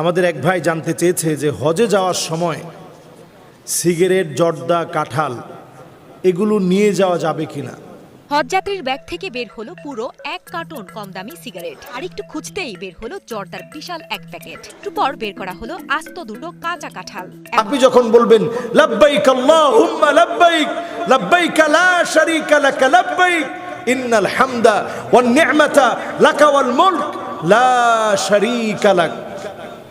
আমাদের এক ভাই জানতে চেয়েছে যে হজে যাওয়ার সময় সিগারেট জর্দা কাঁঠাল এগুলো নিয়ে যাওয়া যাবে কিনা? হজযাত্রীর ব্যাগ থেকে বের হলো পুরো এক কার্টন কম দামি সিগারেট। আর একটু খুঁজতেই বের হলো জর্দার বিশাল এক প্যাকেট। একটু পর বের করা হলো আস্ত দুটো কাঁচা কাঁঠাল। আপনি যখন বলবেন লাব্বাইক আল্লাহুম্মা লাব্বাইক লাব্বাইক লা শারীকা লাক লাব্বাইক ইন্নাল হামদা ওয়ান নি'মাতা লাকা ওয়াল মুলক লা শারীকা লাক।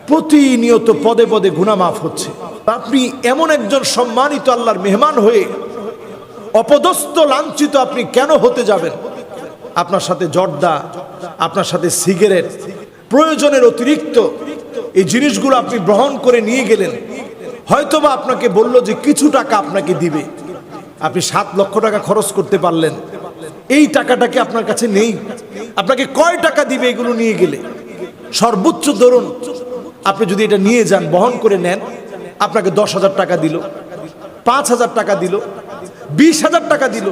প্রতিনিয়ত পদে পদে গুনাহ মাফ হচ্ছে। আপনি এমন একজন সম্মানিত আল্লাহর মেহমান হয়ে অপদস্থ, লাঞ্ছিত আপনি কেন হতে যাবেন? আপনার সাথে জর্দা, আপনার সাথে সিগারেট, প্রয়োজনের অতিরিক্ত এই জিনিসগুলো আপনি গ্রহণ করে নিয়ে গেলেন। হয়তোবা আপনাকে বলল যে কিছু টাকা আপনাকে দিবে। আপনি সাত লক্ষ টাকা খরচ করতে পারলেন। এই টাকাটা কি আপনার কাছে নেই? আপনাকে কয় টাকা দিবে এগুলো নিয়ে গেলে? সর্বোচ্চ ধরুন আপনি যদি এটা নিয়ে যান, বহন করে নেন, আপনাকে দশ হাজার টাকা দিল, পাঁচ হাজার টাকা দিল, বিশ হাজার টাকা দিল।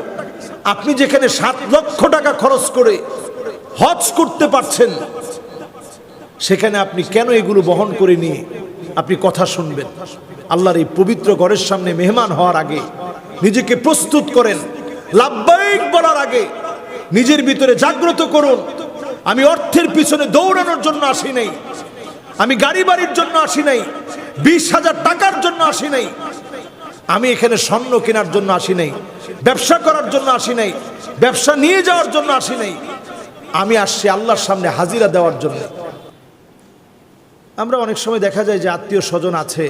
আপনি যেখানে সাত লক্ষ টাকা খরচ করে হজ করতে পারছেন, সেখানে আপনি কেন এগুলো বহন করে নিয়ে আপনি কথা শুনবেন? আল্লাহর এই পবিত্র ঘরের সামনে মেহমান হওয়ার আগে নিজেকে প্রস্তুত করেন লাভবাহিক বলার আগে নিজের ভিতরে জাগ্রত করুন। আমি অর্থের পিছনে দৌড়ানোর জন্য আসি নাই। আমি গাড়ি বাড়ির জন্য আসি নাই, বিশ হাজার টাকার জন্য আসি নাই, আমি এখানে স্বর্ণ কেনার জন্য আসি নাই, ব্যবসা করার জন্য আসি নাই, ব্যবসা নিয়ে যাওয়ার জন্য আসি নাই, আমি আসছি আল্লাহর সামনে হাজিরা দেওয়ার জন্য। আমরা অনেক সময় দেখা যায় যে আত্মীয় স্বজন আছে,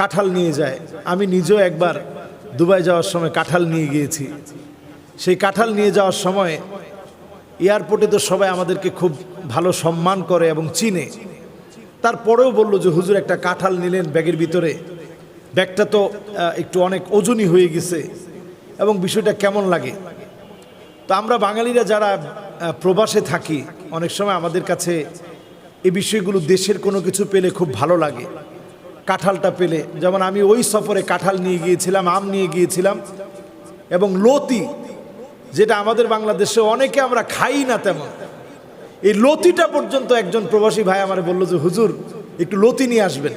কাঁঠাল নিয়ে যায়, আমি নিজেও একবার দুবাই যাওয়ার সময় কাঁঠাল নিয়ে গিয়েছি, সেই কাঁঠাল নিয়ে যাওয়ার সময় এয়ারপোর্টে তো সবাই আমাদেরকে খুব ভালো সম্মান করে এবং চিনে। তারপরেও বলল যে, হুজুর, একটা কাঁঠাল নিলেন ব্যাগের ভিতরে। ব্যাগটা তো একটু অনেক ওজনই হয়ে গেছে এবং বিষয়টা কেমন লাগে? তো আমরা বাঙালিরা যারা প্রবাসে থাকি, অনেক সময় আমাদের কাছে এই বিষয়গুলো দেশের কোনো কিছু পেলে খুব ভালো লাগে। কাঁঠালটা পেলে। যেমন আমি ওই সফরে কাঁঠাল নিয়ে গিয়েছিলাম, আম নিয়ে গিয়েছিলাম এবং লতি যেটা আমাদের বাংলাদেশে অনেকে আমরা খাই না তেমন। এই লতিটা পর্যন্ত একজন প্রবাসী ভাই আমার বলল যে, হুজুর, একটু লতি নিয়ে আসবেন।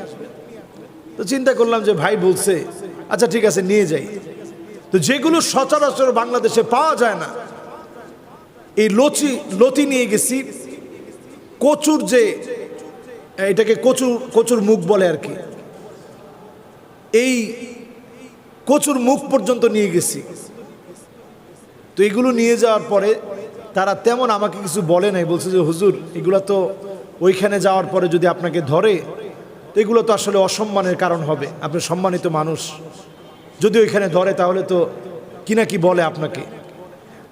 তো চিন্তা করলাম যে, ভাই বলছে আচ্ছা ঠিক আছে, নিয়ে যাই। তো যেগুলো সচরাচর বাংলাদেশে পাওয়া যায় না, এই লচি, লতি নিয়ে গেছি। কচুর যে, এটাকে কচুর কচুর মুখ বলে আর কি। এই কচুর মুখ পর্যন্ত নিয়ে গেছি। তো এগুলো নিয়ে যাওয়ার পরে তারা তেমন আমাকে কিছু বলে নাই, বলছে যে, হুজুর, এগুলো তো ওইখানে যাওয়ার পরে যদি আপনাকে ধরে, তো এগুলো তো আসলে অসম্মানের কারণ হবে, আপনি সম্মানিত মানুষ। যদি ওইখানে ধরে, তাহলে তো কি না কি বলে আপনাকে?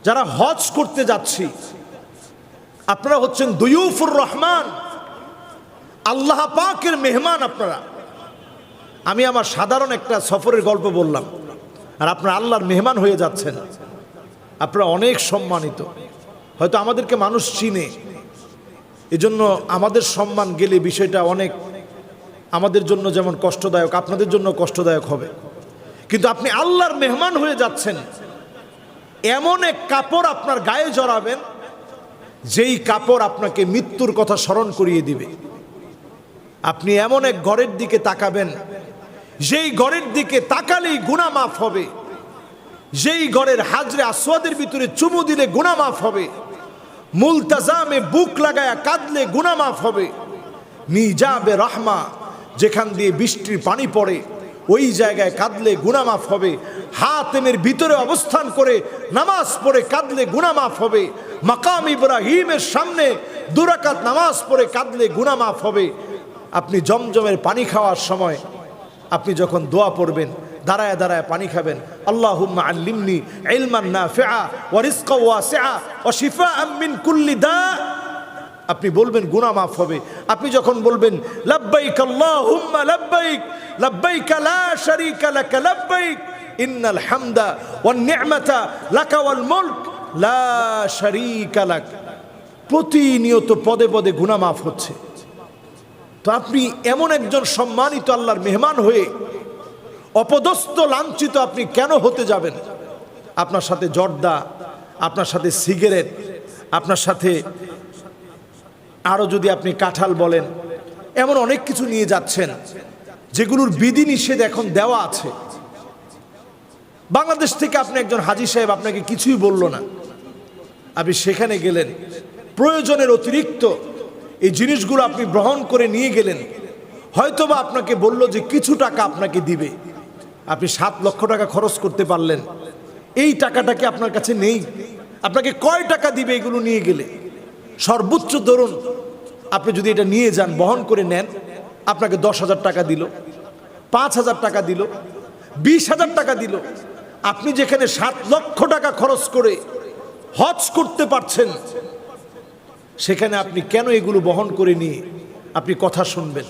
যারা হজ করতে যাচ্ছি, আপনারা হচ্ছেন দুয়ুফুর রহমান। আল্লাহ পাকের মেহমান আপনারা। আমি আমার সাধারণ একটা সফরের গল্প বললাম, আর আপনারা আল্লাহর মেহমান হয়ে যাচ্ছেন। আপনারা অনেক সম্মানিত। হয়তো আমাদেরকে মানুষ চিনে। এজন্য আমাদের সম্মান গেলে বিষয়টা অনেক আমাদের জন্য যেমন কষ্টদায়ক, আপনাদের জন্য কষ্টদায়ক হবে। কিন্তু আপনি আল্লাহর মেহমান হয়ে যাচ্ছেন। এমন এক কাপড় আপনার গায়ে জড়াবেন, যেই কাপড় আপনাকে মৃত্যুর কথা স্মরণ করিয়ে দিবে। আপনি এমন এক ঘরের দিকে তাকাবেন, যেই ঘরের দিকে তাকালেই গুণা মাফ হবে। যেই ঘরের হাজরে আসওয়াদের ভিতরে চুমু দিলে গুণা মাফ হবে। মুলতাজামে বুক লাগায়া কাঁদলে গুণা মাফ হবে। নিজাবে রহমা, যেখান দিয়ে বৃষ্টির পানি পড়ে, ওই জায়গায় কাঁদলে গুণা মাফ হবে। হাতেমের ভিতরে অবস্থান করে নামাজ পড়ে কাঁদলে গুণা মাফ হবে। মাকাম ইব্রাহিমের সামনে দুরাকাত নামাজ পড়ে কাঁদলে গুণা মাফ হবে। আপনি জমজমের পানি খাওয়ার সময় আপনি যখন দোয়া পড়বেন দাঁড়ায় দাঁড়ায় পানি খাবেন। আল্লাহুম্মা ইলমান মিন কুল্লি দা। আপনি বলবেন, গুনাহ মাফ হবে। আপনি যখন বলবেন লাক ওয়াল লা প্রতিনিয়ত পদে পদে গুনাহ মাফ হচ্ছে। তো আপনি এমন একজন সম্মানিত আল্লাহর মেহমান হয়ে অপদস্থ, লাঞ্ছিত আপনি কেন হতে যাবেন? আপনার সাথে জর্দা, আপনার সাথে সিগারেট, আপনার সাথে আরও যদি আপনি কাঁঠাল বলেন, এমন অনেক কিছু নিয়ে যাচ্ছেন যেগুলোর বিধি নিষেধ এখন দেওয়া আছে। বাংলাদেশ থেকে আপনি একজন হাজি সাহেব আপনাকে কিছুই বলল না। আপনি সেখানে গেলেন, প্রয়োজনের অতিরিক্ত এই জিনিসগুলো আপনি গ্রহণ করে নিয়ে গেলেন। হয়তোবা আপনাকে বলল যে কিছু টাকা আপনাকে দিবে। আপনি সাত লক্ষ টাকা খরচ করতে পারলেন। এই টাকাটা কি আপনার কাছে নেই? আপনাকে কয় টাকা দিবে এগুলো নিয়ে গেলে? সর্বোচ্চ ধরুন, আপনি যদি এটা নিয়ে যান, বহন করে নেন, আপনাকে দশ হাজার টাকা দিল, পাঁচ হাজার টাকা দিল, বিশ হাজার টাকা দিল। আপনি যেখানে সাত লক্ষ টাকা খরচ করে হজ করতে পারছেন, সেখানে আপনি কেন এগুলো বহন করে নিয়ে আপনি কথা শুনবেন?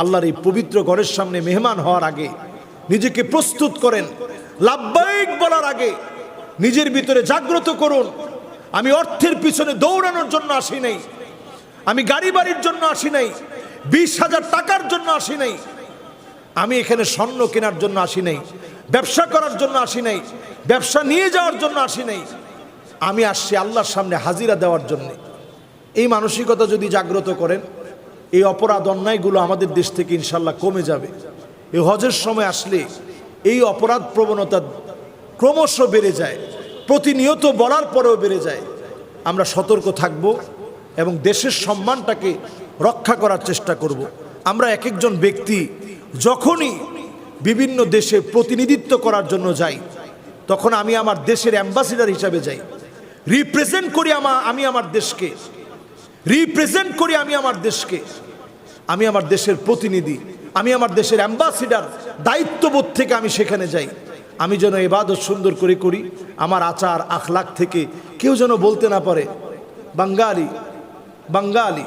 আল্লাহর এই পবিত্র ঘরের সামনে মেহমান হওয়ার আগে নিজেকে প্রস্তুত করেন। লাভবাহিক বলার আগে নিজের ভিতরে জাগ্রত করুন। আমি অর্থের পিছনে দৌড়ানোর জন্য আসি নাই। আমি গাড়ি বাড়ির জন্য আসি নাই। বিশ হাজার টাকার জন্য আসি নাই। আমি এখানে স্বর্ণ কেনার জন্য আসি নাই। ব্যবসা করার জন্য আসি নাই। ব্যবসা নিয়ে যাওয়ার জন্য আসি নাই। আমি আসছি আল্লাহর সামনে হাজিরা দেওয়ার জন্য। এই মানসিকতা যদি জাগ্রত করেন, এই অপরাধ অন্যায়গুলো আমাদের দেশ থেকে ইনশাল্লাহ কমে যাবে। এই হজের সময় আসলে এই অপরাধ প্রবণতা ক্রমশ বেড়ে যায়, প্রতিনিয়ত বলার পরেও বেড়ে যায়। আমরা সতর্ক থাকব এবং দেশের সম্মানটাকে রক্ষা করার চেষ্টা করব। আমরা এক একজন ব্যক্তি যখনই বিভিন্ন দেশে প্রতিনিধিত্ব করার জন্য যাই, তখন আমি আমার দেশের অ্যাম্বাসিডার হিসাবে যাই। রিপ্রেজেন্ট করি আমা, আমি আমার দেশকে। রিপ্রেজেন্ট করি আমি আমার দেশকে। আমি আমার দেশের প্রতিনিধি। আমি আমার দেশের অ্যাম্বাসিডার, দায়িত্ববোধ থেকে আমি সেখানে যাই। আমি যেন এবাদত সুন্দর করে করি, আমার আচার আখলাখ থেকে কেউ যেন বলতে না পারে বাঙ্গালি বাঙ্গালি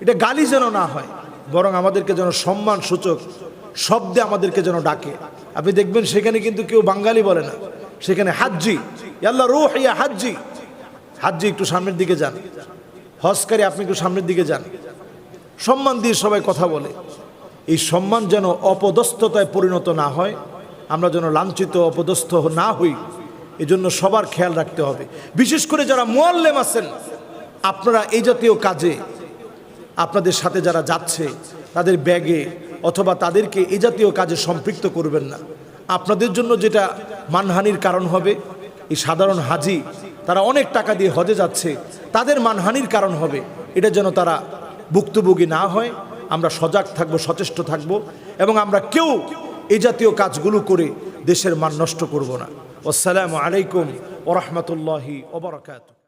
এটা গালি যেন না হয়, বরং আমাদেরকে যেন সম্মান সূচক শব্দে আমাদেরকে যেন ডাকে। আপনি দেখবেন সেখানে কিন্তু কেউ বাঙালি বলে না। সেখানে হাজ্জি আল্লাহ রোহ ইয়া হাজ্জি। হাজ্জি, একটু সামনের দিকে যান। হজকারী, আপনি একটু সামনের দিকে যান। সম্মান দিয়ে সবাই কথা বলে। এই সম্মান যেন অপদস্থতায় পরিণত না হয়, আমরা যেন লাঞ্ছিত, অপদস্থ না হই, এজন্য সবার খেয়াল রাখতে হবে। বিশেষ করে যারা মোয়াল্লেম আছেন, আপনারা এই জাতীয় কাজে, আপনাদের সাথে যারা যাচ্ছে, তাদের ব্যাগে অথবা তাদেরকে এ জাতীয় কাজে সম্পৃক্ত করবেন না। আপনাদের জন্য যেটা মানহানির কারণ হবে, এই সাধারণ হাজি, তারা অনেক টাকা দিয়ে হজে যাচ্ছে, তাদের মানহানির কারণ হবে, এটা যেন তারা ভুক্তভোগী না হয় আমরা সজাগ থাকব, সচেষ্ট থাকব এবং আমরা কেউ এই জাতীয় কাজগুলো করে দেশের মান নষ্ট করব না। আসসালামু আলাইকুম ওরহমতুল্লাহি ওবরাকাতু